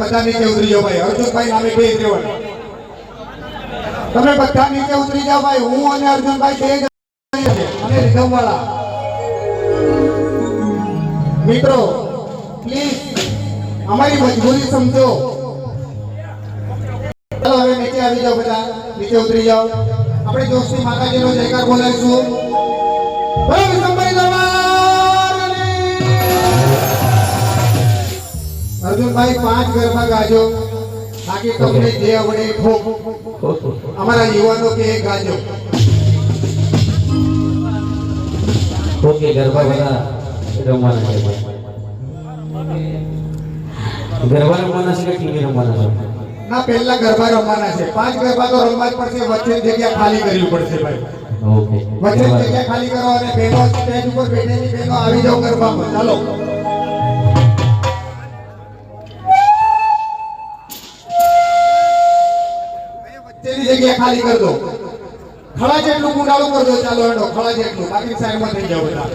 બધા નીચે ઉતરી જાઓ ભાઈ. અર્જુનભાઈ નામે બે જ તમે બધા નીચે ઉતરી જાઓ ભાઈ. હું અને અર્જુનભાઈ બે. અને રિધમ મિત્રો પ્લીઝ અમારી મજબૂરી સમજો. ચાલો, હવે નીચે આવી જાઓ બધા. નીચે ઉતરી જાઓ. આપણે જોશી માતાજીનો જયકાર બોલાવીશું. બોલો અર્જુનભાઈ પાંચ ગરબા ગાજો. બાકી તમને જે આવડે ખૂબ. અમારા યુવાનો કે ગાજો. ઓકે ગરબા બધા રમવાના છે. ગરબા રમવાના છે કે ટીવી રમવાના છે? ના પહેલા ગરબા રમવાના છે. પાંચ ગરબા તો રમવા જ પડશે. વચ્ચે જગ્યા ખાલી કરવી પડશે ભાઈ. ઓકે વચ્ચે. જગ્યા ખાલી કરો અને બહેનો સ્ટેજ ઉપર બેઠેલી બહેનો આવી જાઓ ગરબામાં. ચાલો. વચ્ચેની જગ્યા ખાલી કરી દો. ખળા જેટલું કુંડાળું કરી ચાલો હેડો, ખળા જેટલું. બાકી સાઈડમાં થઈ જાવ બધા.